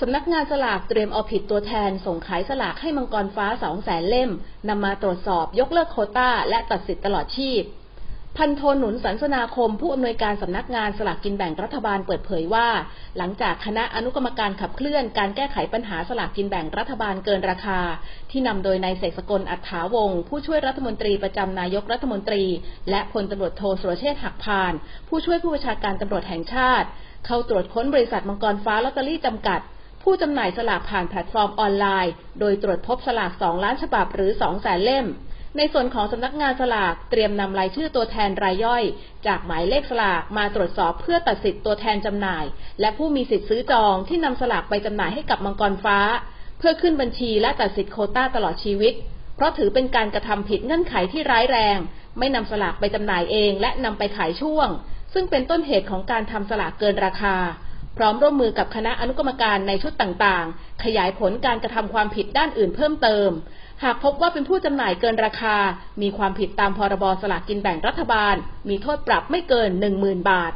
สำนักงานสลากเตรียมเอาผิดตัวแทนส่งขายสลากให้มังกรฟ้าสองแสนเล่มนำมาตรวจสอบยกเลิกโคต้า และตัดสิทธิ์ตลอดชีพ พันโทหนุนสันสนาคม ผู้อำนวยการสำนักงานสลากกินแบ่งรัฐบาลเปิดเผยว่า หลังจากคณะอนุกรรมการขับเคลื่อนการแก้ไขปัญหาสลากกินแบ่งรัฐบาลเกินราคา ที่นำโดยนายเสกสกลอัฏฐาวงศ์ผู้ช่วยรัฐมนตรีประจำนายกรัฐมนตรี และพลตำรวจโทสุรเชษฐ์หักพาน ผู้ช่วยผู้บัญชาการตำรวจแห่งชาติ เข้าตรวจค้นบริษัทมังกรฟ้าลอตเตอรี่จำกัด ผู้จำหน่ายสลากผ่านแพลตฟอร์มออนไลน์ โดยตรวจพบสลาก 2 ล้านฉบับหรือ 2 แสนเล่ม ในส่วนของสำนักงานสลากเตรียมนำรายชื่อตัวแทนรายย่อย จากหมายเลขสลากมาตรวจสอบเพื่อตัดสิทธิ์ตัวแทนจำหน่าย และผู้มีสิทธิ์ซื้อจองที่นำสลากไปจำหน่ายให้กับมังกรฟ้า เพื่อขึ้นบัญชีและตัดสิทธิ์โคต้าตลอดชีวิต เพราะถือเป็นการกระทำผิดเงื่อนไขที่ร้ายแรง ไม่นำสลากไปจำหน่ายเอง และนำไปขายช่วง ซึ่งเป็นต้นเหตุของการทำสลากเกินราคา พร้อมร่วมมือกับคณะอนุกรรมการในชุดต่างๆ ขยายผลการกระทำความผิดด้านอื่นเพิ่มเติม หากพบว่าเป็นผู้จำหน่ายเกินราคา มีความผิดตามพรบสลากกินแบ่งรัฐบาล มีโทษปรับไม่เกิน 10,000 บาท